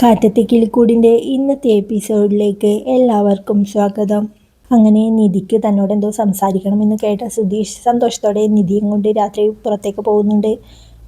കാറ്റത്തെ കിളിക്കൂടിന്റെ ഇന്നത്തെ എപ്പിസോഡിലേക്ക് എല്ലാവർക്കും സ്വാഗതം. അങ്ങനെ നിധിക്ക് തന്നോട് എന്തോ സംസാരിക്കണമെന്ന് കേട്ട സുധീഷ് സന്തോഷത്തോടെ നിധിയും കൊണ്ട് രാത്രി പുറത്തേക്ക് പോകുന്നുണ്ട്.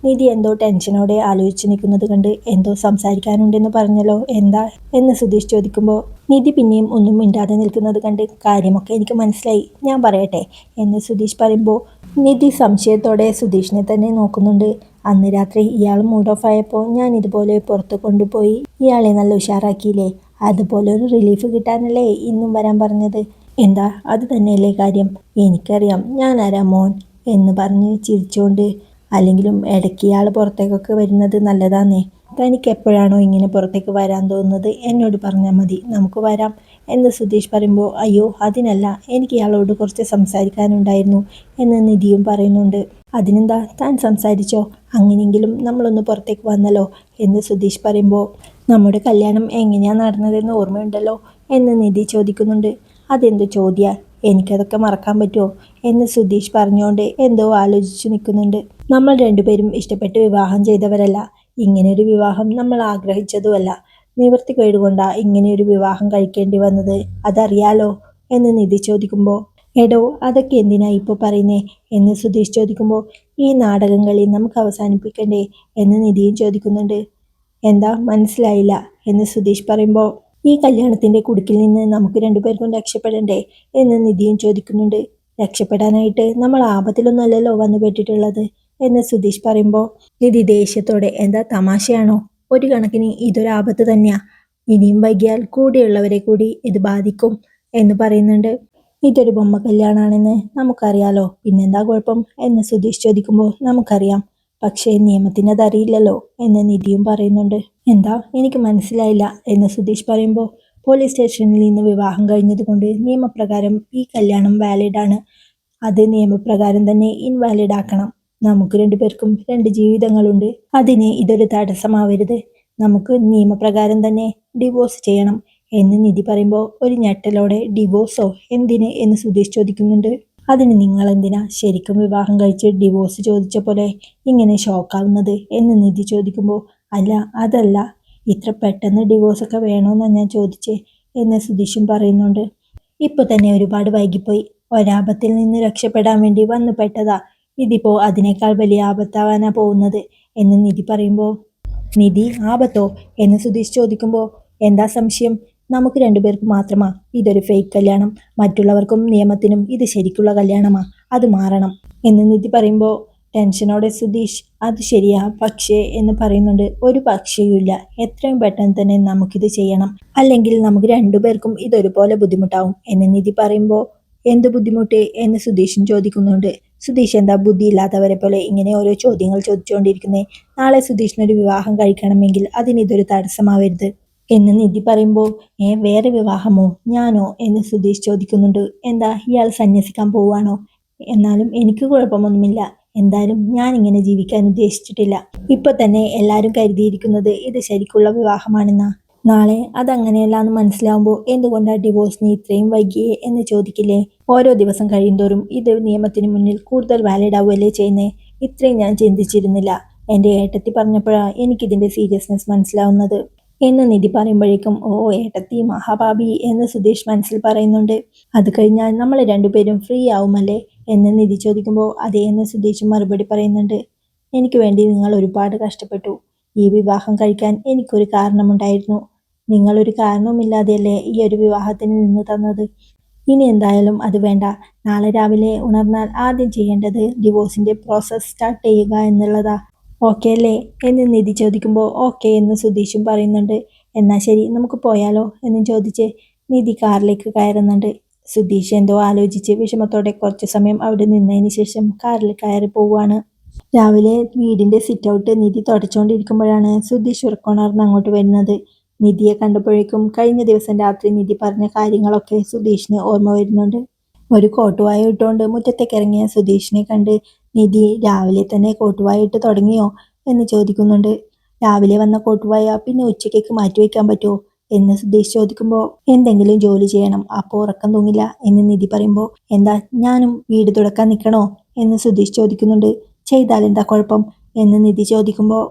നിധി എന്തോ ടെൻഷനോടെ ആലോചിച്ച് നിൽക്കുന്നത് കണ്ട് എന്തോ സംസാരിക്കാനുണ്ടെന്ന് പറഞ്ഞല്ലോ എന്താ എന്ന് സുധീഷ് ചോദിക്കുമ്പോൾ നിധി പിന്നെയും ഒന്നും മിണ്ടാതെ നിൽക്കുന്നത് കണ്ട് കാര്യമൊക്കെ എനിക്ക് മനസ്സിലായി ഞാൻ പറയട്ടെ എന്ന് സുധീഷ് പറയുമ്പോൾ നിധി സംശയത്തോടെ സുധീഷിനെ തന്നെ നോക്കുന്നുണ്ട്. അന്ന് രാത്രി ഇയാൾ മൂഡ് ഓഫ് ആയപ്പോൾ ഞാൻ ഇതുപോലെ പുറത്ത് കൊണ്ടുപോയി. ഇയാളെ നല്ല ഉഷാറാക്കിയില്ലേ? അതുപോലെ ഒരു റിലീഫ് കിട്ടാനല്ലേ ഇന്നും വരാൻ പറഞ്ഞത്? എന്താ? അത് തന്നെയല്ലേ കാര്യം. എനിക്കറിയാം. ഞാൻ ആരാ മോൻ? എന്ന് പറഞ്ഞ് ചിരിച്ചുകൊണ്ട് അല്ലെങ്കിലും ഇടയ്ക്ക് ഇയാൾ പുറത്തേക്കൊക്കെ വരുന്നത് നല്ലതാന്നേ. തനിക്ക് എപ്പോഴാണോ ഇങ്ങനെ പുറത്തേക്ക് വരാൻ തോന്നുന്നത്? എന്നോട് പറഞ്ഞാൽ മതി. നമുക്ക് വരാം. എന്ന് സുധീഷ് പറയുമ്പോൾ അയ്യോ അതിനല്ല. എനിക്ക് ഇയാളോട് കുറച്ച് സംസാരിക്കാനുണ്ടായിരുന്നു എന്ന് നിധിയും പറയുന്നുണ്ട്. അതിനെന്താ? താൻ സംസാരിച്ചോ? അങ്ങനെയെങ്കിലും നമ്മളൊന്ന് പുറത്തേക്ക് വന്നല്ലോ എന്ന് സുധീഷ് പറയുമ്പോൾ നമ്മുടെ കല്യാണം എങ്ങനെയാണ് നടന്നതെന്ന് ഓർമ്മയുണ്ടല്ലോ എന്ന് നിധി ചോദിക്കുന്നുണ്ട്. അതെന്ത് ചോദ്യ? എനിക്കതൊക്കെ മറക്കാൻ പറ്റുമോ? എന്ന് സുധീഷ് പറഞ്ഞുകൊണ്ട് എന്തോ ആലോചിച്ചു നിൽക്കുന്നുണ്ട്. നമ്മൾ രണ്ടുപേരും ഇഷ്ടപ്പെട്ട് വിവാഹം ചെയ്തവരല്ല. ഇങ്ങനൊരു വിവാഹം നമ്മൾ ആഗ്രഹിച്ചതുമല്ല. നിവർത്തി കേടുകൊണ്ടാ ഇങ്ങനെയൊരു വിവാഹം കഴിക്കേണ്ടി വന്നത്? അതറിയാലോ? എന്ന് നിധി ചോദിക്കുമ്പോൾ എടോ അതൊക്കെ എന്തിനാ ഇപ്പോൾ പറയുന്നേ? എന്ന് സുധീഷ് ചോദിക്കുമ്പോൾ ഈ നാടകം കളി നമുക്ക് അവസാനിപ്പിക്കണ്ടേ? എന്ന് നിധിയും ചോദിക്കുന്നുണ്ട്. എന്താ? മനസ്സിലായില്ല. എന്ന് സുധീഷ് പറയുമ്പോൾ ഈ കല്യാണത്തിന്റെ കുടുക്കിൽ നിന്ന് നമുക്ക് രണ്ടുപേർക്കും രക്ഷപ്പെടണ്ടേ? എന്ന് നിധിയും ചോദിക്കുന്നുണ്ട്. രക്ഷപ്പെടാനായിട്ട് നമ്മൾ ആപത്തിലൊന്നുമല്ലല്ലോ വന്നു പെട്ടിട്ടുള്ളത് എന്ന് സുധീഷ് പറയുമ്പോൾ നിധി ദേഷ്യത്തോടെ എന്താ തമാശയാണോ? ഒരു കണക്കിന് ഇതൊരാപത്ത് തന്നെയാ. ഇനിയും വൈകിയാൽ കൂടെയുള്ളവരെ കൂടി ഇത് ബാധിക്കും എന്ന് പറയുന്നുണ്ട്. ഇതൊരു ബൊമ്മ കല്യാണാണെന്ന് നമുക്കറിയാലോ. പിന്നെന്താ കുഴപ്പം എന്ന് സുധീഷ് ചോദിക്കുമ്പോൾ നമുക്കറിയാം. പക്ഷേ നിയമത്തിന് അതറിയില്ലല്ലോ എന്ന് നിധിയും പറയുന്നുണ്ട്. എന്താ? എനിക്ക് മനസ്സിലായില്ല എന്ന് സുധീഷ് പറയുമ്പോൾ പോലീസ് സ്റ്റേഷനിൽ നിന്ന് വിവാഹം കഴിഞ്ഞതുകൊണ്ട് നിയമപ്രകാരം ഈ കല്യാണം വാലിഡാണ്. അത് നിയമപ്രകാരം തന്നെ ഇൻവാലിഡ് ആക്കണം നമുക്ക് രണ്ടുപേർക്കും രണ്ട് ജീവിതങ്ങളുണ്ട്. അതിന് ഇതൊരു തടസ്സമാവരുത്. നമുക്ക് നിയമപ്രകാരം തന്നെ ഡിവോഴ്സ് ചെയ്യണം എന്ന് നിധി പറയുമ്പോൾ ഒരു ഞെട്ടലോടെ ഡിവോഴ്സോ? എന്തിന്? എന്ന് സുധീഷ് ചോദിക്കുന്നുണ്ട്. അതിന് നിങ്ങൾ എന്തിനാ ശരിക്കും വിവാഹം കഴിച്ച് ഡിവോഴ്സ് ചോദിച്ച പോലെ ഇങ്ങനെ ഷോക്കാവുന്നത്? എന്ന് നിധി ചോദിക്കുമ്പോൾ അല്ല അതല്ല. ഇത്ര പെട്ടെന്ന് ഡിവോഴ്സൊക്കെ വേണമെന്നാണ് ഞാൻ ചോദിച്ചേ എന്ന് സുധീഷും പറയുന്നുണ്ട്. ഇപ്പൊ തന്നെ ഒരുപാട് വൈകിപ്പോയി. ഒരാപത്തിൽ നിന്ന് രക്ഷപ്പെടാൻ വേണ്ടി വന്നു പെട്ടതാ ഇതിപ്പോ അതിനേക്കാൾ വലിയ ആപത്താവാനാ പോകുന്നത് എന്ന് നിധി പറയുമ്പോൾ നിധി ആപത്തോ? എന്ന് സുധീഷ് ചോദിക്കുമ്പോൾ എന്താ സംശയം? നമുക്ക് രണ്ടുപേർക്ക് മാത്രമാ ഇതൊരു ഫേക്ക് കല്യാണം. മറ്റുള്ളവർക്കും നിയമത്തിനും ഇത് ശരിക്കുള്ള കല്യാണമാ. അത് മാറണം. എന്ന് നിധി പറയുമ്പോൾ ടെൻഷനോടെ സുധീഷ് അത് ശരിയാ. പക്ഷേ എന്ന് പറയുന്നുണ്ട് ഒരു പക്ഷേയുമില്ല എത്രയും പെട്ടെന്ന് തന്നെ നമുക്കിത് ചെയ്യണം. അല്ലെങ്കിൽ നമുക്ക് രണ്ടുപേർക്കും ഇതൊരുപോലെ ബുദ്ധിമുട്ടാവും. എന്ന് നിധി പറയുമ്പോൾ എന്ത് ബുദ്ധിമുട്ട് എന്ന് സുധീഷൻ ചോദിക്കുന്നുണ്ട്. സുധീഷ് എന്താ ബുദ്ധിയില്ലാത്തവരെ പോലെ ഇങ്ങനെ ഓരോ ചോദ്യങ്ങൾ ചോദിച്ചുകൊണ്ടിരിക്കുന്നത് നാളെ സുധീഷിനൊരു വിവാഹം കഴിക്കണമെങ്കിൽ അതിനിതൊരു തടസ്സമാവരുത്. എന്ന് നിധി പറയുമ്പോൾ ഏ വേറെ വിവാഹമോ? ഞാനോ? എന്ന് സുധീഷ് ചോദിക്കുന്നുണ്ട്. എന്താ ഇയാൾ സന്യസിക്കാൻ പോവാണോ എന്നാലും എനിക്ക് കുഴപ്പമൊന്നുമില്ല. എന്തായാലും ഞാൻ ഇങ്ങനെ ജീവിക്കാൻ ഉദ്ദേശിച്ചിട്ടില്ല. ഇപ്പൊ തന്നെ എല്ലാവരും കരുതിയിരിക്കുന്നത് ഇത് ശരിക്കുള്ള വിവാഹമാണെന്നാ. നാളെ അതങ്ങനെയല്ല എന്ന് മനസ്സിലാവുമ്പോൾ എന്തുകൊണ്ടാണ് ഡിവോഴ്സിന് ഇത്രയും വൈകിയേ എന്ന് ചോദിക്കില്ലേ? ഓരോ ദിവസം കഴിയുന്തോറും ഇത് നിയമത്തിന് മുന്നിൽ കൂടുതൽ വാലിഡ് ആവുകയല്ലേ ചെയ്യുന്നേ? ഇത്രയും ഞാൻ ചിന്തിച്ചിരുന്നില്ല. എന്റെ ഏട്ടത്തി പറഞ്ഞപ്പോഴാണ് എനിക്കിതിന്റെ സീരിയസ്നെസ് മനസ്സിലാവുന്നത്. എന്ന് നിധി പറയുമ്പോഴേക്കും ഓ ഏട്ടത്തി മഹാഭാബി എന്ന് സുധീഷ് മനസ്സിൽ പറയുന്നുണ്ട്. അത് കഴിഞ്ഞാൽ നമ്മൾ രണ്ടുപേരും ഫ്രീ ആവുമല്ലേ? എന്ന് നിധി ചോദിക്കുമ്പോൾ അതേ എന്ന് സുധീഷ് മറുപടി പറയുന്നുണ്ട്. എനിക്ക് വേണ്ടി നിങ്ങൾ ഒരുപാട് കഷ്ടപ്പെട്ടു. ഈ വിവാഹം കഴിക്കാൻ എനിക്കൊരു കാരണമുണ്ടായിരുന്നു. നിങ്ങളൊരു കാരണവുമില്ലാതെയല്ലേ ഈ ഒരു വിവാഹത്തിന് നിന്ന് തന്നത്? ഇനി എന്തായാലും അത് വേണ്ട. നാളെ രാവിലെ ഉണർന്നാൽ ആദ്യം ചെയ്യേണ്ടത് ഡിവോഴ്സിന്റെ പ്രോസസ്സ് സ്റ്റാർട്ട് ചെയ്യുക എന്നുള്ളതാ. ഓക്കെ അല്ലേ? എന്ന് നിധി ചോദിക്കുമ്പോൾ ഓക്കെ എന്ന് സുധീഷും പറയുന്നുണ്ട്. എന്നാൽ ശരി നമുക്ക് പോയാലോ എന്ന് ചോദിച്ച് നിധി കാറിലേക്ക് കയറുന്നുണ്ട്. സുധീഷ് എന്തോ ആലോചിച്ച് വിഷമത്തോടെ കുറച്ച് സമയം അവിടെ നിന്നതിന് ശേഷം കാറിൽ കയറി പോവുകയാണ്. രാവിലെ വീടിന്റെ സിറ്റ് ഔട്ട് നിധി തുടച്ചുകൊണ്ടിരിക്കുമ്പോഴാണ് സുധീഷ് ഉറക്കോണർന്ന് അങ്ങോട്ട് വരുന്നത്. നിധിയെ കണ്ടപ്പോഴേക്കും കഴിഞ്ഞ ദിവസം രാത്രി നിധി പറഞ്ഞ കാര്യങ്ങളൊക്കെ സുധീഷിന് ഓർമ്മ വരുന്നുണ്ട്. ഒരു കോട്ടുവായ ഇട്ടുകൊണ്ട് മുറ്റത്തേക്ക് ഇറങ്ങിയ സുധീഷിനെ കണ്ട് നിധി രാവിലെ തന്നെ കോട്ടുവായ ഇട്ട് തുടങ്ങിയോ എന്ന് ചോദിക്കുന്നുണ്ട്. രാവിലെ വന്ന കോട്ടുവായ പിന്നെ ഉച്ചക്കേക്ക് മാറ്റിവെക്കാൻ പറ്റുമോ എന്ന് സുധീഷ് ചോദിക്കുമ്പോൾ എന്തെങ്കിലും ജോലി ചെയ്യണം അപ്പോൾ ഉറക്കം തൂങ്ങില്ല എന്ന് നിധി പറയുമ്പോൾ എന്താ ഞാനും വീട് തുടക്കാൻ നിൽക്കണോ? എന്ന് സുധീഷ് ചോദിക്കുന്നുണ്ട്. ചെയ്താൽ എന്താ കുഴപ്പം എന്ന് നിധി ചോദിക്കുമ്പോൾ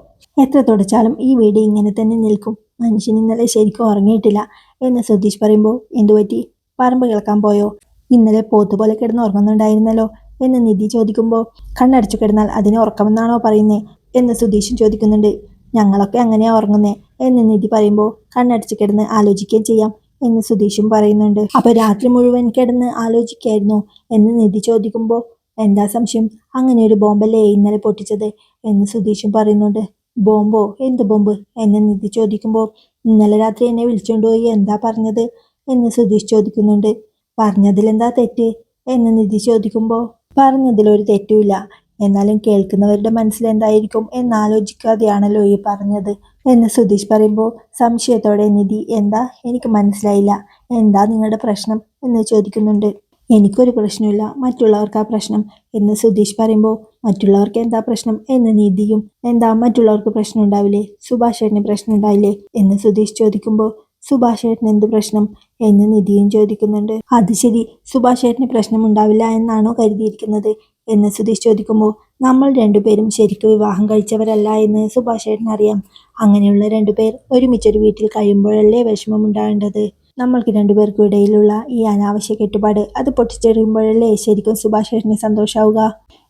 എത്ര തുടച്ചാലും ഈ വീട് ഇങ്ങനെ തന്നെ നിൽക്കും. മനുഷ്യൻ ഇന്നലെ ശരിക്കും ഉറങ്ങിയിട്ടില്ല എന്ന് സുധീഷ് പറയുമ്പോൾ എന്തുപറ്റി പറമ്പ് കേൾക്കാൻ പോയോ? ഇന്നലെ പോത്ത് പോലെ കിടന്ന് ഉറങ്ങുന്നുണ്ടായിരുന്നല്ലോ എന്ന് നിധി ചോദിക്കുമ്പോൾ കണ്ണടച്ചു കിടന്നാൽ അതിന് ഉറക്കമെന്നാണോ പറയുന്നേ? എന്ന് സുധീഷും ചോദിക്കുന്നുണ്ട്. ഞങ്ങളൊക്കെ അങ്ങനെയാ ഉറങ്ങുന്നേ എന്ന് നിധി പറയുമ്പോൾ കണ്ണടച്ചു കിടന്ന് ആലോചിക്കുകയും ചെയ്യാം എന്ന് സുധീഷും പറയുന്നുണ്ട്. അപ്പോൾ രാത്രി മുഴുവൻ കിടന്ന് ആലോചിക്കായിരുന്നു? എന്ന് നിധി ചോദിക്കുമ്പോൾ എന്താ സംശയം? അങ്ങനെ ഒരു ബോംബല്ലേ ഇന്നലെ പൊട്ടിച്ചത്? എന്ന് സുധീഷും പറയുന്നുണ്ട്. ബോംബോ? എന്ത് ബോംബ്? എന്നെ നിധി ചോദിക്കുമ്പോൾ ഇന്നലെ രാത്രി എന്നെ വിളിച്ചുകൊണ്ടുപോയി എന്താ പറഞ്ഞത്? എന്ന് സുധീഷ് ചോദിക്കുന്നുണ്ട്. പറഞ്ഞതിലെന്താ തെറ്റ്? എന്ന് നിധി ചോദിക്കുമ്പോൾ പറഞ്ഞതിലൊരു തെറ്റുമില്ല. എന്നാലും കേൾക്കുന്നവരുടെ മനസ്സിൽ എന്തായിരിക്കും എന്നാലോചിക്കാതെയാണല്ലോ ഈ പറഞ്ഞത്. എന്ന് സുധീഷ് പറയുമ്പോൾ സംശയത്തോടെ നിധി എന്താ? എനിക്ക് മനസ്സിലായില്ല. എന്താ നിങ്ങളുടെ പ്രശ്നം? എന്ന് ചോദിക്കുന്നുണ്ട്. എനിക്കൊരു പ്രശ്നമില്ല മറ്റുള്ളവർക്ക് ആ പ്രശ്നം എന്ന് സുധീഷ് പറയുമ്പോൾ മറ്റുള്ളവർക്ക് എന്താ പ്രശ്നം എന്ന് നീതിയും എന്താ മറ്റുള്ളവർക്ക് പ്രശ്നം ഉണ്ടാവില്ലേ സുഭാഷ് ചേട്ടന് പ്രശ്നം ഉണ്ടാവില്ലേ എന്ന് സുധീഷ് ചോദിക്കുമ്പോൾ സുഭാഷ് ചേട്ടന് എന്ത് പ്രശ്നം എന്ന് നിധിയും ചോദിക്കുന്നുണ്ട്. അത് ശരി സുഭാഷ് ചേട്ടന് പ്രശ്നം ഉണ്ടാവില്ല എന്നാണോ കരുതിയിരിക്കുന്നത് എന്ന് സുധീഷ് ചോദിക്കുമ്പോൾ നമ്മൾ രണ്ടുപേരും ശരിക്കും വിവാഹം കഴിച്ചവരല്ല എന്ന് സുഭാഷ് ചേട്ടന് അറിയാം അങ്ങനെയുള്ള രണ്ടുപേർ ഒരുമിച്ചൊരു വീട്ടിൽ കഴിയുമ്പോഴല്ലേ വിഷമം ഉണ്ടാവേണ്ടത് നമ്മൾക്ക് രണ്ടുപേർക്കും ഇടയിലുള്ള ഈ അനാവശ്യ കെട്ടുപാട് അത് പൊട്ടിച്ചെറിയുമ്പോഴല്ലേ ശരിക്കും സുഭാഷേഷന് സന്തോഷമാവുക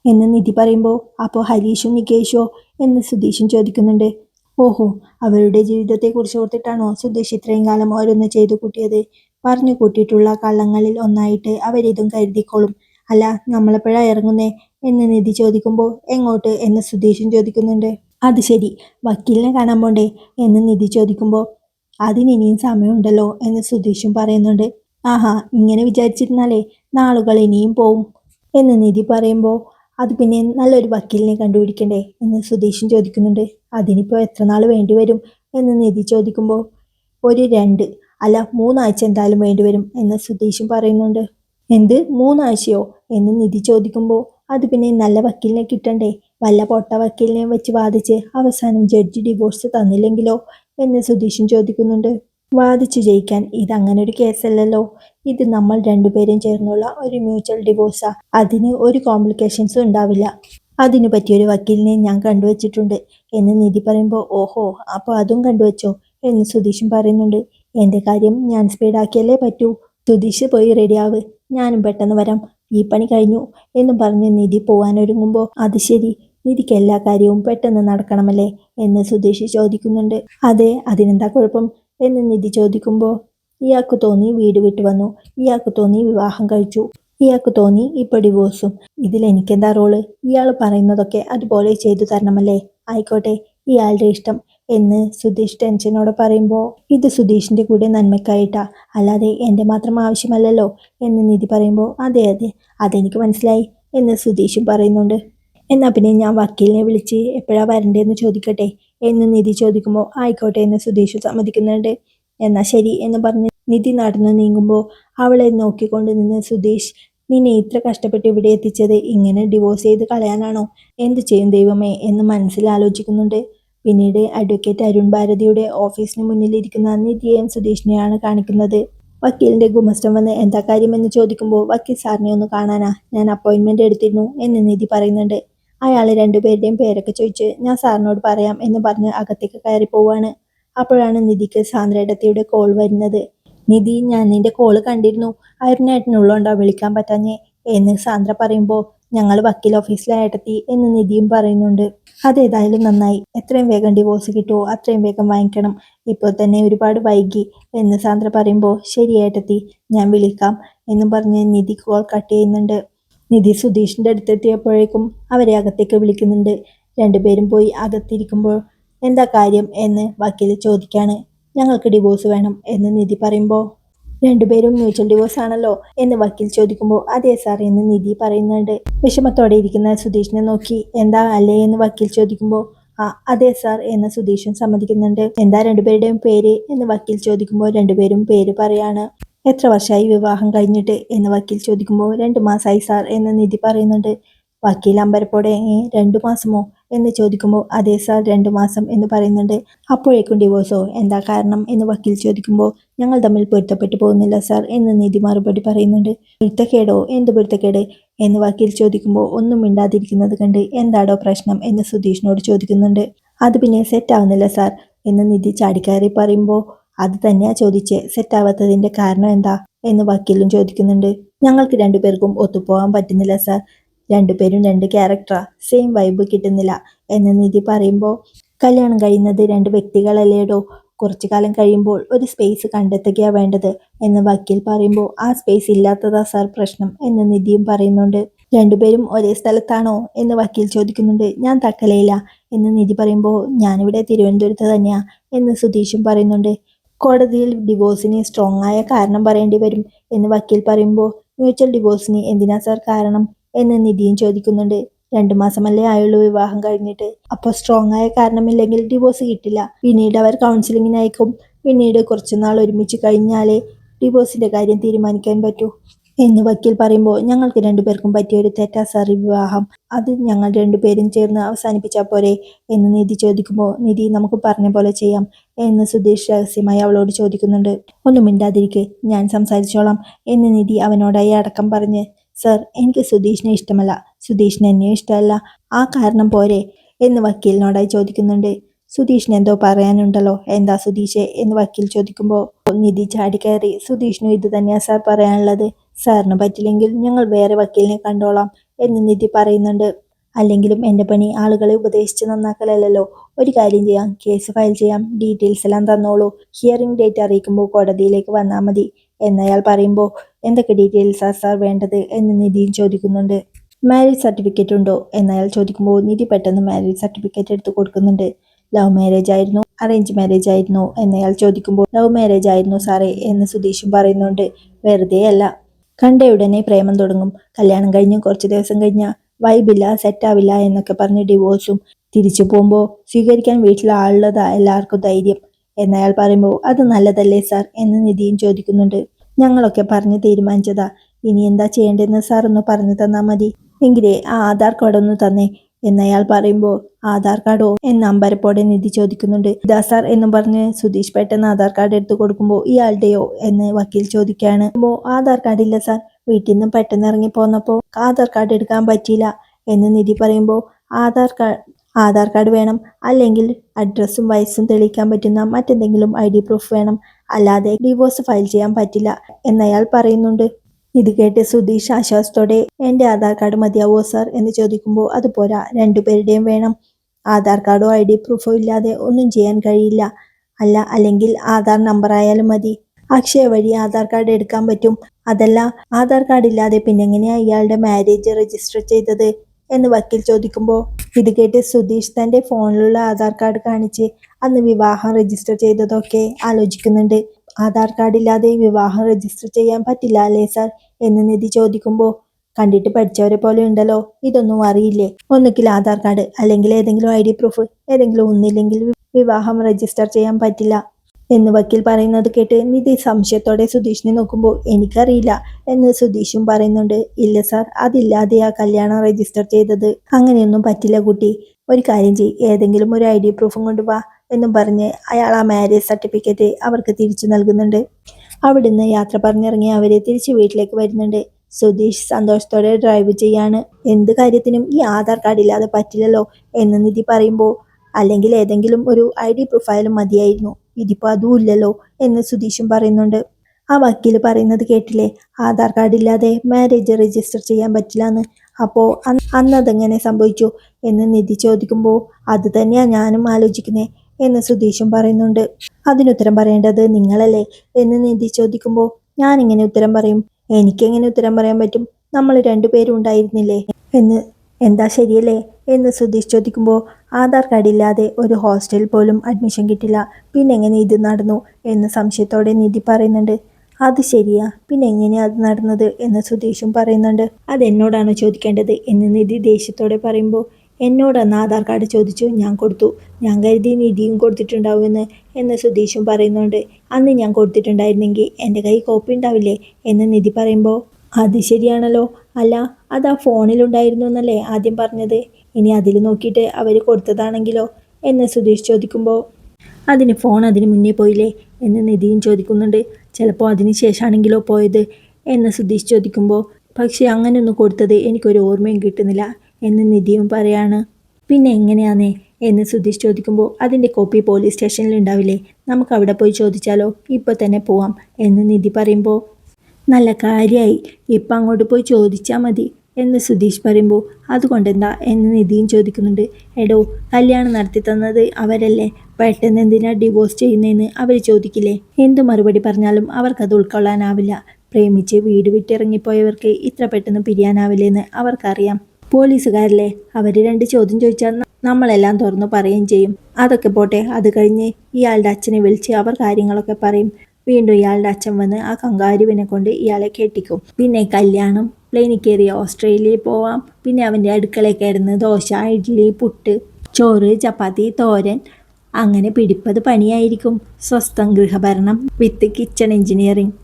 എന്ന് നിധി പറയുമ്പോൾ അപ്പോൾ ഹരീഷും നികേഷോ? എന്ന് സുധീഷും ചോദിക്കുന്നുണ്ട്. ഓഹോ അവരുടെ ജീവിതത്തെക്കുറിച്ച് ഓർത്തിട്ടാണോ സുധീഷ് ഇത്രയും കാലം ഓരോന്ന് ചെയ്തു കൂട്ടിയത്? പറഞ്ഞു കൂട്ടിയിട്ടുള്ള കള്ളങ്ങളിൽ ഒന്നായിട്ട് അവരിതും കരുതിക്കോളും. അല്ല നമ്മളെപ്പോഴാ ഇറങ്ങുന്നേ? എന്ന് നിധി ചോദിക്കുമ്പോൾ എങ്ങോട്ട്? എന്ന് സുധീഷും ചോദിക്കുന്നുണ്ട്. അത് ശരി വക്കീലിനെ കാണാൻ പോണ്ടേ? എന്ന് നിധി ചോദിക്കുമ്പോൾ അതിനിനിയും സമയമുണ്ടല്ലോ എന്ന് സുധീഷും പറയുന്നുണ്ട്. ആഹാ ഇങ്ങനെ വിചാരിച്ചിരുന്നാലേ നാളുകൾ ഇനിയും പോവും എന്ന് നിധി പറയുമ്പോൾ അത് പിന്നെ നല്ലൊരു വക്കീലിനെ കണ്ടുപിടിക്കണ്ടേ എന്ന് സുധീഷും ചോദിക്കുന്നുണ്ട്. അതിനിപ്പോൾ എത്ര നാൾ വേണ്ടി വരും എന്ന് നിധി ചോദിക്കുമ്പോൾ ഒരു രണ്ട് അല്ല മൂന്നാഴ്ച എന്തായാലും വേണ്ടി വരും എന്ന് സുധീഷും പറയുന്നുണ്ട്. എന്ത്? മൂന്നാഴ്ചയോ എന്ന് നിധി ചോദിക്കുമ്പോൾ അത് പിന്നെ നല്ല വക്കീലിനെ കിട്ടണ്ടേ? വല്ല പൊട്ട വക്കീലിനെ വെച്ച് വാദിച്ച് അവസാനം ജഡ്ജി ഡിവോഴ്സ് തന്നില്ലെങ്കിലോ എന്ന് സുധീഷൻ ചോദിക്കുന്നുണ്ട്. വാദിച്ചു ജയിക്കാൻ ഇത് അങ്ങനെ ഒരു കേസല്ലല്ലോ. ഇത് നമ്മൾ രണ്ടുപേരും ചേർന്നുള്ള ഒരു മ്യൂച്വൽ ഡിവോഴ്സാ. അതിന് ഒരു കോംപ്ലിക്കേഷൻസും ഉണ്ടാവില്ല. അതിനു പറ്റിയൊരു വക്കീലിനെ ഞാൻ കണ്ടുവച്ചിട്ടുണ്ട് എന്ന് നിധി പറയുമ്പോൾ ഓഹോ അപ്പോൾ അതും കണ്ടുവച്ചോ? എന്ന് സുധീഷും പറയുന്നുണ്ട്. എന്റെ കാര്യം ഞാൻ സ്പീഡാക്കിയല്ലേ പറ്റൂ. സുധീഷ് പോയി റെഡിയാവ്. ഞാനും പെട്ടെന്ന് വരാം. ഈ പണി കഴിഞ്ഞു എന്നും പറഞ്ഞ് നിധി പോകാനൊരുങ്ങുമ്പോൾ അത് ശരി. നിധിക്ക് എല്ലാ കാര്യവും പെട്ടെന്ന് നടക്കണമല്ലേ എന്ന് സുധീഷ് ചോദിക്കുന്നുണ്ട്. അതെ അതിനെന്താ കുഴപ്പം? എന്ന് നിധി ചോദിക്കുമ്പോൾ ഇയാൾക്ക് തോന്നി വീട് വിട്ടു വന്നു. ഇയാൾക്ക് തോന്നി വിവാഹം കഴിച്ചു. ഇയാൾക്ക് തോന്നി ഇപ്പൊ ഡിവോഴ്സും. ഇതിൽ എനിക്കെന്താ റോൾ? ഇയാൾ പറയുന്നതൊക്കെ അതുപോലെ ചെയ്തു തരണമല്ലേ? ആയിക്കോട്ടെ ഇയാളുടെ ഇഷ്ടം എന്ന് സുധീഷ് ടെൻഷനോടെ പറയുമ്പോൾ ഇത് സുധീഷിന്റെ കൂടെ നന്മക്കായിട്ടാ അല്ലാതെ എന്റെ മാത്രം ആവശ്യമല്ലല്ലോ എന്ന് നിധി പറയുമ്പോൾ അതെ അതെ അതെനിക്ക് മനസ്സിലായി എന്ന് സുധീഷും പറയുന്നുണ്ട്. എന്നാൽ പിന്നെ ഞാൻ വക്കീലിനെ വിളിച്ച് എപ്പോഴാണ് വരണ്ടേന്ന് ചോദിക്കട്ടെ എന്ന് നിധി ചോദിക്കുമ്പോൾ ആയിക്കോട്ടെ എന്ന് സുധീഷ് സമ്മതിക്കുന്നുണ്ട്. എന്നാൽ ശരി എന്ന് പറഞ്ഞ് നിധി നടന്നു നീങ്ങുമ്പോൾ അവളെ നോക്കിക്കൊണ്ട് നിന്ന് സുധീഷ് നിന്നെ ഇത്ര കഷ്ടപ്പെട്ട് ഇവിടെ എത്തിച്ചത് ഇങ്ങനെ ഡിവോഴ്സ് ചെയ്ത് കളയാനാണോ? എന്ത് ചെയ്യും ദൈവമേ? എന്ന് മനസ്സിൽ ആലോചിക്കുന്നുണ്ട് പിന്നീട് അഡ്വക്കേറ്റ് അരുൺ ഭാരതിയുടെ ഓഫീസിന് മുന്നിലിരിക്കുന്ന നിധിയെയും സുധീഷിനെയാണ് കാണിക്കുന്നത്. വക്കീലിന്റെ ഗുമസ്റ്റം വന്ന് എന്താ കാര്യമെന്ന് ചോദിക്കുമ്പോൾ വക്കീൽ സാറിനെ ഒന്ന് കാണാനാ? ഞാൻ അപ്പോയിന്റ്മെന്റ് എടുത്തിരുന്നു എന്ന് നിധി പറയുന്നുണ്ട്. അയാൾ രണ്ടുപേരുടെയും പേരൊക്കെ ചോദിച്ച് ഞാൻ സാറിനോട് പറയാം എന്ന് പറഞ്ഞ് അകത്തേക്ക് കയറി പോവാണ്. അപ്പോഴാണ് നിധിക്ക് സാന്ദ്രേടത്തിയുടെ കോൾ വരുന്നത്. നിധി ഞാൻ നിന്റെ കോൾ കണ്ടിരുന്നു. അരുണേട്ടനുള്ളോണ്ടാ വിളിക്കാൻ പറ്റാഞ്ഞേ? എന്ന് സാന്ദ്ര പറയുമ്പോൾ ഞങ്ങൾ വക്കീൽ ഓഫീസിലായിട്ടെത്തി എന്ന് നിധിയും പറയുന്നുണ്ട്. അതേതായാലും നന്നായി. എത്രയും വേഗം ഡിവോഴ്സ് കിട്ടുമോ അത്രയും വേഗം വാങ്ങിക്കണം. ഇപ്പോൾ തന്നെ ഒരുപാട് വൈകി എന്ന് സാന്ദ്ര പറയുമ്പോൾ ശരിയായിട്ടെത്തി ഞാൻ വിളിക്കാം എന്നും പറഞ്ഞ് നിധി കോൾ കട്ട് ചെയ്യുന്നുണ്ട്. നിധി സുധീഷിന്റെ അടുത്തെത്തിയപ്പോഴേക്കും അവരെ അകത്തേക്ക് വിളിക്കുന്നുണ്ട്. രണ്ടുപേരും പോയി അകത്തിരിക്കുമ്പോൾ എന്താ കാര്യം എന്ന് വക്കീൽ ചോദിക്കാണ്. ഞങ്ങൾക്ക് ഡിവോഴ്സ് വേണം എന്ന് നിധി പറയുമ്പോൾ രണ്ടുപേരും മ്യൂച്വൽ ഡിവോഴ്സ് ആണല്ലോ എന്ന് വക്കീൽ ചോദിക്കുമ്പോൾ അതെ സാർ എന്ന് നിധി പറയുന്നുണ്ട്. വിഷമത്തോടെ ഇരിക്കുന്ന സുധീഷിനെ നോക്കി എന്താ അല്ലേ എന്ന് വക്കീൽ ചോദിക്കുമ്പോൾ ആ അതെ സാർ എന്ന് സുധീഷും സമ്മതിക്കുന്നുണ്ട്. എന്താ രണ്ടുപേരുടെയും പേര് എന്ന് വക്കീൽ ചോദിക്കുമ്പോൾ രണ്ടുപേരും പേര് പറയാണ്. എത്ര വർഷമായി വിവാഹം കഴിഞ്ഞിട്ട് എന്ന് വക്കീൽ ചോദിക്കുമ്പോൾ രണ്ട് മാസമായി സാർ എന്ന് നിധി പറയുന്നുണ്ട്. വക്കീൽ അമ്പരപ്പോടെ രണ്ടു മാസമോ? എന്ന് ചോദിക്കുമ്പോൾ അതേ സാർ രണ്ടു മാസം എന്ന് പറയുന്നുണ്ട്. അപ്പോഴേക്കും ഡിവോഴ്സോ? എന്താ കാരണം? എന്ന് വക്കീൽ ചോദിക്കുമ്പോൾ ഞങ്ങൾ തമ്മിൽ പൊരുത്തപ്പെട്ടു പോകുന്നില്ല സാർ എന്ന് നിധി മറുപടി പറയുന്നുണ്ട്. പൊരുത്തക്കേടോ? എന്ത് പൊരുത്തക്കേട്? എന്ന് വക്കീൽ ചോദിക്കുമ്പോൾ ഒന്നും മിണ്ടാതിരിക്കുന്നത് കണ്ട് എന്താടോ പ്രശ്നം? എന്ന് സുധീഷിനോട് ചോദിക്കുന്നുണ്ട്. അത് പിന്നെ സെറ്റ് ആവുന്നില്ല സാർ എന്ന് നിധി ചാടിക്കയറി പറയുമ്പോൾ അത് തന്നെയാ ചോദിച്ച്. സെറ്റാവാത്തതിന്റെ കാരണം എന്താ? എന്ന് വക്കീലും ചോദിക്കുന്നുണ്ട്. ഞങ്ങൾക്ക് രണ്ടുപേർക്കും ഒത്തുപോകാൻ പറ്റുന്നില്ല സാർ രണ്ടുപേരും രണ്ട് ക്യാരക്ടറാ സെയിം വൈബ് കിട്ടുന്നില്ല. എന്ന് നിധി പറയുമ്പോൾ കല്യാണം കഴിയുന്നത് രണ്ട് വ്യക്തികളല്ലേടോ? കുറച്ചു കാലം കഴിയുമ്പോൾ ഒരു സ്പേസ് കണ്ടെത്തുകയാണ് വേണ്ടത്. എന്ന് വക്കീൽ പറയുമ്പോൾ ആ സ്പേസ് ഇല്ലാത്തതാ സാർ പ്രശ്നം. എന്ന് നിധിയും പറയുന്നുണ്ട്. രണ്ടുപേരും ഒരേ സ്ഥലത്താണോ? എന്ന് വക്കീൽ ചോദിക്കുന്നുണ്ട്. ഞാൻ തക്കലയില്ല എന്ന് നിധി പറയുമ്പോൾ ഞാനിവിടെ തിരുവനന്തപുരത്ത് തന്നെയാ. എന്ന് സുധീഷും പറയുന്നുണ്ട്. കോടതിയിൽ ഡിവോഴ്സിന് സ്ട്രോങ് ആയ കാരണം പറയേണ്ടി വരും എന്ന് വക്കീൽ പറയുമ്പോൾ മ്യൂച്വൽ ഡിവോഴ്സിന് എന്തിനാ സാർ കാരണം എന്ന് നിധിയും ചോദിക്കുന്നുണ്ട്. രണ്ടു മാസമല്ലേ ആയുള്ളൂ വിവാഹം കഴിഞ്ഞിട്ട്. അപ്പോൾ സ്ട്രോങ് ആയ കാരണമില്ലെങ്കിൽ ഡിവോഴ്സ് കിട്ടില്ല. പിന്നീട് അവർ കൗൺസിലിങ്ങിന് അയക്കും പിന്നീട് കുറച്ചുനാൾ ഒരുമിച്ച് കഴിഞ്ഞാലേ ഡിവോഴ്സിന്റെ കാര്യം തീരുമാനിക്കാൻ പറ്റൂ. എന്ന് വക്കീൽ പറയുമ്പോൾ ഞങ്ങൾക്ക് രണ്ടുപേർക്കും പറ്റിയ ഒരു തെറ്റാ സാറി വിവാഹം. അത് ഞങ്ങൾ രണ്ടുപേരും ചേർന്ന് അവസാനിപ്പിച്ചാൽ പോരെ എന്ന് നിധി ചോദിക്കുമ്പോൾ നിധി നമുക്ക് പറഞ്ഞ പോലെ ചെയ്യാം എന്ന് സുധീഷ് രഹസ്യമായി അവളോട് ചോദിക്കുന്നുണ്ട്. ഒന്നും മിണ്ടാതിരിക്കെ ഞാൻ സംസാരിച്ചോളാം എന്ന് നിധി അവനോടായി അടക്കം പറഞ്ഞ് സർ എനിക്ക് സുധീഷിനെ ഇഷ്ടമല്ല. സുധീഷിന് എന്നെ ഇഷ്ടമല്ല. ആ കാരണം പോരെ എന്ന് വക്കീലിനോടായി ചോദിക്കുന്നുണ്ട്. സുധീഷിന് എന്തോ പറയാനുണ്ടല്ലോ? എന്താ സുധീഷെ? എന്ന് വക്കീൽ ചോദിക്കുമ്പോൾ നിധി ചാടിക്കയറി. സുധീഷിനും ഇത് തന്നെയാണ് സാർ പറയാനുള്ളത്. സാറിന് പറ്റില്ലെങ്കിൽ ഞങ്ങൾ വേറെ വക്കീലിനെ കണ്ടോളാം എന്ന് നിധി പറയുന്നുണ്ട്. അല്ലെങ്കിലും എന്റെ പണി ആളുകളെ ഉപദേശിച്ച് നന്നാക്കലല്ലോ ഒരു കാര്യം ചെയ്യാം കേസ് ഫയൽ ചെയ്യാം ഡീറ്റെയിൽസ് എല്ലാം തന്നോളൂ. ഹിയറിംഗ് ഡേറ്റ് അറിയിക്കുമ്പോൾ കോടതിയിലേക്ക് വന്നാൽ മതി എന്നയാൾ പറയുമ്പോൾ എന്തൊക്കെ ഡീറ്റെയിൽസാ സാർ വേണ്ടത്? എന്ന് നിധിയും ചോദിക്കുന്നുണ്ട്. മാരേജ് സർട്ടിഫിക്കറ്റ് ഉണ്ടോ? എന്നയാൾ ചോദിക്കുമ്പോൾ നിധി പെട്ടെന്ന് മാരേജ് സർട്ടിഫിക്കറ്റ് എടുത്ത് കൊടുക്കുന്നുണ്ട്. ലവ് മാരേജ് ആയിരുന്നു അറേഞ്ച് മാരേജ് ആയിരുന്നു എന്നയാൾ ചോദിക്കുമ്പോൾ ലവ് മാരേജ് ആയിരുന്നു സാറേ എന്ന് സുധീഷും പറയുന്നുണ്ട്. വെറുതെ അല്ല കണ്ട ഉടനെ പ്രേമം തുടങ്ങും. കല്യാണം കഴിഞ്ഞ് കുറച്ച് ദിവസം കഴിഞ്ഞാൽ വൈബില്ല സെറ്റാവില്ല എന്നൊക്കെ പറഞ്ഞ് ഡിവോഴ്സും തിരിച്ചു പോകുമ്പോൾ സ്വീകരിക്കാൻ വീട്ടിൽ ആളുള്ളതാ എല്ലാവർക്കും ധൈര്യം എന്നയാൾ പറയുമ്പോൾ അത് നല്ലതല്ലേ സാർ? എന്ന് നിധിയും ചോദിക്കുന്നുണ്ട്. ഞങ്ങളൊക്കെ പറഞ്ഞ് തീരുമാനിച്ചതാ. ഇനി എന്താ ചെയ്യേണ്ടതെന്ന് സാർ ഒന്ന് പറഞ്ഞു തന്നാൽ മതി. എങ്കിലേ ആ ആധാർ കാർഡ് ഒന്ന് തന്നേ. എന്നയാൾ പറയുമ്പോൾ ആധാർ കാർഡോ? എന്ന അമ്പരപ്പോടെ നിധി ചോദിക്കുന്നുണ്ട്. ഇതാ സാർ എന്നും പറഞ്ഞ് സുധീഷ് പെട്ടെന്ന് ആധാർ കാർഡ് എടുത്തു കൊടുക്കുമ്പോൾ ഇയാളുടെയോ എന്ന് വക്കീൽ ചോദിക്കുകയാണ്. അപ്പോൾ ആധാർ കാർഡ് ഇല്ല സാർ. വീട്ടിൽ നിന്നും പെട്ടെന്ന് ഇറങ്ങി പോന്നപ്പോൾ ആധാർ കാർഡ് എടുക്കാൻ പറ്റിയില്ല എന്ന് നിധി പറയുമ്പോൾ ആധാർ കാർഡ് ആധാർ കാർഡ് വേണം. അല്ലെങ്കിൽ അഡ്രസ്സും വയസ്സും തെളിയിക്കാൻ പറ്റുന്ന മറ്റെന്തെങ്കിലും ഐ ഡി പ്രൂഫ് വേണം. അല്ലാതെ ഡിവോഴ്സ് ഫയൽ ചെയ്യാൻ പറ്റില്ല എന്നയാൾ പറയുന്നുണ്ട്. ഇത് കേട്ട് സുധീഷ് ആശ്വാസത്തോടെ എന്റെ ആധാർ കാർഡ് മതിയാവോ സാർ? എന്ന് ചോദിക്കുമ്പോൾ അത് പോരാ രണ്ടുപേരുടെയും വേണം. ആധാർ കാർഡോ ഐ ഡി പ്രൂഫോ ഇല്ലാതെ ഒന്നും ചെയ്യാൻ കഴിയില്ല. അല്ല അല്ലെങ്കിൽ ആധാർ നമ്പർ ആയാലും മതി. അക്ഷയ വഴി ആധാർ കാർഡ് എടുക്കാൻ പറ്റും. അതല്ല ആധാർ കാർഡ് ഇല്ലാതെ പിന്നെ എങ്ങനെയാ ഇയാളുടെ മാരേജ് രജിസ്റ്റർ ചെയ്തത്? എന്ന് വക്കീൽ ചോദിക്കുമ്പോൾ ഇത് കേട്ട് സുധീഷ് തന്റെ ഫോണിലുള്ള ആധാർ കാർഡ് കാണിച്ച് അന്ന് വിവാഹം രജിസ്റ്റർ ചെയ്തതൊക്കെ ആലോചിക്കുന്നുണ്ട്. ആധാർ കാർഡ് ഇല്ലാതെ വിവാഹം രജിസ്റ്റർ ചെയ്യാൻ പറ്റില്ല അല്ലേ സാർ എന്ന് നിധി ചോദിക്കുമ്പോൾ കണ്ടിട്ട് പഠിച്ചവരെ പോലെ ഉണ്ടല്ലോ ഇതൊന്നും അറിയില്ലേ? ഒന്നുകിൽ ആധാർ കാർഡ് അല്ലെങ്കിൽ ഏതെങ്കിലും ഐ ഡി പ്രൂഫ് ഏതെങ്കിലും ഒന്നില്ലെങ്കിൽ വിവാഹം രജിസ്റ്റർ ചെയ്യാൻ പറ്റില്ല. എന്ന് വക്കീൽ പറയുന്നത് കേട്ട് നിധി സംശയത്തോടെ സുധീഷിനെ നോക്കുമ്പോൾ എനിക്കറിയില്ല എന്ന് സുധീഷും പറയുന്നുണ്ട്. ഇല്ല സാർ അതില്ലാതെയാ കല്യാണം രജിസ്റ്റർ ചെയ്തത്. അങ്ങനെയൊന്നും പറ്റില്ല കുട്ടി. ഒരു കാര്യം ചെയ് ഏതെങ്കിലും ഒരു ഐ ഡി പ്രൂഫും കൊണ്ട് വാ. എന്നും പറഞ്ഞ് അയാൾ ആ മാരേജ് സർട്ടിഫിക്കറ്റ് അവർക്ക് തിരിച്ചു നൽകുന്നുണ്ട്. അവിടുന്ന് യാത്ര പറഞ്ഞിറങ്ങി അവരെ തിരിച്ച് വീട്ടിലേക്ക് വരുന്നുണ്ട്. സുധീഷ് സന്തോഷത്തോടെ ഡ്രൈവ് ചെയ്യാണ്. എന്ത് കാര്യത്തിനും ഈ ആധാർ കാർഡ് ഇല്ലാതെ പറ്റില്ലല്ലോ എന്ന് നിധി പറയുമ്പോൾ അല്ലെങ്കിൽ ഏതെങ്കിലും ഒരു ഐ ഡി പ്രൊഫൈലും മതിയായിരുന്നു. ഇതിപ്പോൾ അതും ഇല്ലല്ലോ എന്ന് സുധീഷും പറയുന്നുണ്ട്. ആ വക്കീൽ പറയുന്നത് കേട്ടില്ലേ? ആധാർ കാർഡ് ഇല്ലാതെ മാരേജ് രജിസ്റ്റർ ചെയ്യാൻ പറ്റില്ല എന്ന് അപ്പോൾ അന്ന് അതെങ്ങനെ സംഭവിച്ചു എന്ന് നിധി ചോദിക്കുമ്പോൾ അത് തന്നെയാണ് ഞാനും ആലോചിക്കുന്നേ. എന്ന് സുധീഷും പറയുന്നുണ്ട്. അതിനുത്തരം പറയേണ്ടത് നിങ്ങളല്ലേ എന്ന് നിധി ചോദിക്കുമ്പോൾ ഞാൻ എങ്ങനെ ഉത്തരം പറയും? എനിക്കെങ്ങനെ ഉത്തരം പറയാൻ പറ്റും? നമ്മൾ രണ്ടുപേരും ഉണ്ടായിരുന്നില്ലേ? എന്ന് എന്താ ശരിയല്ലേ? എന്ന് സുധീഷ് ചോദിക്കുമ്പോൾ ആധാർ കാർഡ് ഇല്ലാതെ ഒരു ഹോസ്റ്റലിൽ പോലും അഡ്മിഷൻ കിട്ടില്ല. പിന്നെ എങ്ങനെ ഇത് നടന്നു? എന്ന് സംശയത്തോടെ നിധി പറയുന്നുണ്ട്. അത് ശരിയാ. പിന്നെ എങ്ങനെയാ അത് നടന്നത്? എന്ന് സുധീഷും പറയുന്നുണ്ട്. അത് എന്നോടാണ് ചോദിക്കേണ്ടത്? എന്ന് നിധി ദേഷ്യത്തോടെ പറയുമ്പോൾ എന്നോട് അന്ന് ആധാർ കാർഡ് ചോദിച്ചു ഞാൻ കൊടുത്തു. ഞാൻ കരുതി നിധിയും കൊടുത്തിട്ടുണ്ടാവുമെന്ന് എന്ന് സുധീഷും പറയുന്നുണ്ട്. അന്ന് ഞാൻ കൊടുത്തിട്ടുണ്ടായിരുന്നെങ്കിൽ എന്റെ കൈ കോപ്പി ഉണ്ടാവില്ലേ? എന്ന് നിധി പറയുമ്പോൾ അത് ശരിയാണല്ലോ. അല്ല അത് ആ ഫോണിലുണ്ടായിരുന്നു എന്നല്ലേ ആദ്യം പറഞ്ഞത്? ഇനി അതിൽ നോക്കിയിട്ട് അവർ കൊടുത്തതാണെങ്കിലോ? എന്ന് സുധീഷ് ചോദിക്കുമ്പോൾ അതിന് ഫോൺ അതിന് മുന്നേ പോയില്ലേ? എന്ന് നിധിയും ചോദിക്കുന്നുണ്ട്. ചിലപ്പോൾ അതിന് ശേഷമാണെങ്കിലോ പോയത്? എന്ന് സുധീഷ് ചോദിക്കുമ്പോൾ പക്ഷേ അങ്ങനെയൊന്നും കൊടുത്തത് എനിക്കൊരു ഓർമ്മയും കിട്ടുന്നില്ല. എന്ന് നിധിയും പറയാണ്. പിന്നെ എങ്ങനെയാന്നേ? എന്ന് സുധീഷ് ചോദിക്കുമ്പോൾ അതിന്റെ കോപ്പി പോലീസ് സ്റ്റേഷനിൽ ഉണ്ടാവില്ലേ? നമുക്ക് അവിടെ പോയി ചോദിച്ചാലോ? ഇപ്പോൾ തന്നെ പോവാം എന്ന് നിധി പറയുമ്പോൾ നല്ല കാര്യമായി ഇപ്പം അങ്ങോട്ട് പോയി ചോദിച്ചാൽ മതി എന്ന് സുധീഷ് പറയുമ്പോൾ അതുകൊണ്ടെന്താ? എന്ന് നിധിയും ചോദിക്കുന്നുണ്ട്. എടോ കല്യാണം നടത്തി തന്നത് അവരല്ലേ? പെട്ടെന്ന് എന്തിനാ ഡിവോഴ്സ് ചെയ്യുന്നതെന്ന് അവർ ചോദിക്കില്ലേ? എന്ത് മറുപടി പറഞ്ഞാലും അവർക്കത് ഉൾക്കൊള്ളാനാവില്ല. പ്രേമിച്ച് വീട് വിട്ടിറങ്ങിപ്പോയവർക്ക് ഇത്ര പെട്ടെന്ന് പിരിയാനാവില്ലെന്ന് അവർക്കറിയാം. പോലീസുകാരല്ലേ അവർ രണ്ട് ചോദ്യം ചോദിച്ചാൽ നമ്മളെല്ലാം തുറന്നു പറയുകയും ചെയ്യും. അതൊക്കെ പോട്ടെ അത് കഴിഞ്ഞ് ഇയാളുടെ അച്ഛനെ വിളിച്ച് അവർ കാര്യങ്ങളൊക്കെ പറയും. വീണ്ടും ഇയാളുടെ അച്ഛൻ വന്ന് ആ കങ്കാരുവിനെ കൊണ്ട് ഇയാളെ കെട്ടിക്കും. പിന്നെ കല്യാണം പ്ലെയിനിൽ കയറി ഓസ്ട്രേലിയയിൽ പോവാം. പിന്നെ അവന്റെ അടുക്കളയിൽ കയറുന്ന ദോശ ഇഡ്ഡലി പുട്ട് ചോറ് ചപ്പാത്തി തോരൻ. അങ്ങനെ പിടിപ്പത് പണിയായിരിക്കും. സ്വസ്ഥം ഗൃഹഭരണം വിത്ത് കിച്ചൺ എഞ്ചിനീയറിംഗ്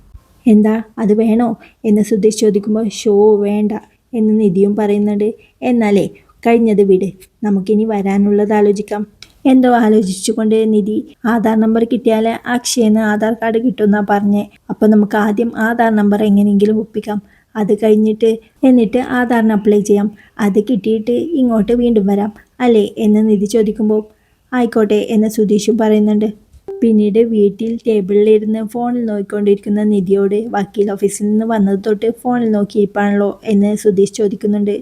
എന്താ അത് വേണോ? എന്ന് സുധീഷ് ചോദിക്കുമ്പോൾ ഷോ വേണ്ട. എന്ന് നിധിയും പറയുന്നുണ്ട്. എന്നാലേ കഴിഞ്ഞത് വിട്. നമുക്കിനി വരാനുള്ളത് ആലോചിക്കാം. എന്തോ ആലോചിച്ചുകൊണ്ട് നിധി ആധാർ നമ്പർ കിട്ടിയാൽ അക്ഷയെന്ന് ആധാർ കാർഡ് കിട്ടുമെന്നാ പറഞ്ഞേ. അപ്പോൾ നമുക്ക് ആദ്യം ആധാർ നമ്പർ എങ്ങനെയെങ്കിലും ഒപ്പിക്കാം. അത് കഴിഞ്ഞിട്ട് എന്നിട്ട് ആധാറിന് അപ്ലൈ ചെയ്യാം. അത് കിട്ടിയിട്ട് ഇങ്ങോട്ട് വീണ്ടും വരാം. അല്ലേ? എന്ന് നിധി ചോദിക്കുമ്പോൾ ആയിക്കോട്ടെ എന്ന് സുധീഷും പറയുന്നുണ്ട്. പിന്നീട് വീട്ടിൽ ടേബിളിലിരുന്ന് ഫോണിൽ നോക്കിക്കൊണ്ടിരിക്കുന്ന നിധിയോട് വക്കീൽ ഓഫീസിൽ നിന്ന് വന്നത് തൊട്ട് ഫോണിൽ നോക്കിയിരിപ്പാണല്ലോ എന്ന് സുധീഷ് ചോദിക്കുന്നുണ്ട്.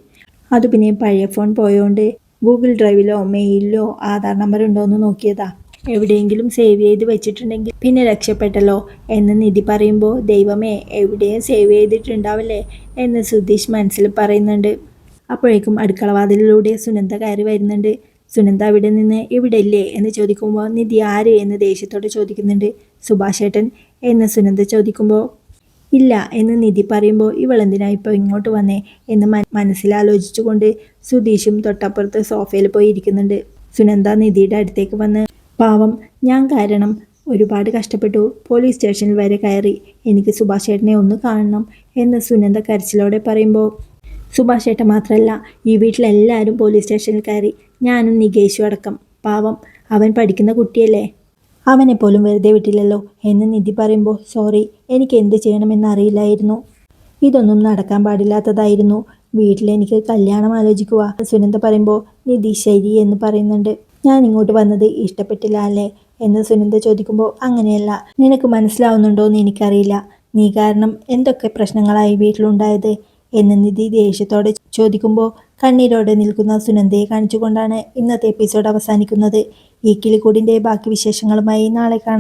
അത് പിന്നെ പഴയ ഫോൺ പോയോണ്ട് ഗൂഗിൾ ഡ്രൈവിലോ മെയിലിലോ ആധാർ നമ്പർ ഉണ്ടോ എന്ന് നോക്കിയതാ. എവിടെയെങ്കിലും സേവ് ചെയ്ത് വെച്ചിട്ടുണ്ടെങ്കിൽ പിന്നെ രക്ഷപ്പെട്ടല്ലോ എന്ന് നിധി പറയുമ്പോൾ ദൈവമേ എവിടെയും സേവ് ചെയ്തിട്ടുണ്ടാവില്ലേ എന്ന് സുധീഷ് മനസ്സിൽ പറയുന്നുണ്ട്. അപ്പോഴേക്കും അടുക്കളവാതിലിലൂടെ സുനന്ദ കയറി വരുന്നുണ്ട്. സുനന്ദ അവിടെ നിന്ന് ഇവിടെ ഇല്ലേ എന്ന് ചോദിക്കുമ്പോൾ നിധി ആര് എന്ന് ദേഷ്യത്തോടെ ചോദിക്കുന്നുണ്ട് സുഭാഷേട്ടൻ എന്ന് സുനന്ദ ചോദിക്കുമ്പോൾ ഇല്ല എന്ന് നിധി പറയുമ്പോൾ ഇവളെന്തിനാ ഇപ്പോൾ ഇങ്ങോട്ട് വന്നേ? എന്ന് മനസ്സിലാലോചിച്ചുകൊണ്ട് സുധീഷും തൊട്ടപ്പുറത്ത് സോഫയിൽ പോയി ഇരിക്കുന്നുണ്ട്. സുനന്ദ നിധിയുടെ അടുത്തേക്ക് വന്ന് പാവം ഞാൻ കാരണം ഒരുപാട് കഷ്ടപ്പെട്ടു. പോലീസ് സ്റ്റേഷനിൽ വരെ കയറി. എനിക്ക് സുഭാഷ് ചേട്ടനെ ഒന്ന് കാണണം എന്ന് സുനന്ദ കരച്ചിലോടെ പറയുമ്പോൾ സുഭാഷ് ചേട്ടൻ മാത്രമല്ല ഈ വീട്ടിലെല്ലാവരും പോലീസ് സ്റ്റേഷനിൽ കയറി. ഞാനും നികേഷും അടക്കം. പാവം അവൻ പഠിക്കുന്ന കുട്ടിയല്ലേ? അവനെ പോലും വെറുതെ വിട്ടില്ലല്ലോ എന്ന് നിധി പറയുമ്പോൾ സോറി എനിക്ക് എന്ത് ചെയ്യണമെന്ന് അറിയില്ലായിരുന്നു. ഇതൊന്നും നടക്കാൻ പാടില്ലാത്തതായിരുന്നു. വീട്ടിലെനിക്ക് കല്യാണം ആലോചിക്കുക സുനന്ദ പറയുമ്പോൾ നിധി ശരി എന്ന് പറയുന്നുണ്ട്. ഞാൻ ഇങ്ങോട്ട് വന്നത് ഇഷ്ടപ്പെട്ടില്ല അല്ലേ? എന്ന് സുനന്ദ ചോദിക്കുമ്പോൾ അങ്ങനെയല്ല. നിനക്ക് മനസ്സിലാവുന്നുണ്ടോ എന്ന് എനിക്കറിയില്ല. നീ കാരണം എന്തൊക്കെ പ്രശ്നങ്ങളായി വീട്ടിലുണ്ടായത്? എന്ന് നിധി ദേഷ്യത്തോടെ ചോദിക്കുമ്പോൾ കണ്ണീരോടെ നിൽക്കുന്ന സുനന്ദയെ കാണിച്ചുകൊണ്ടാണ് ഇന്നത്തെ എപ്പിസോഡ് അവസാനിക്കുന്നത്. ഈ കിളിക്കൂടിന്റെ ബാക്കി വിശേഷങ്ങളുമായി നാളെ കാണാം.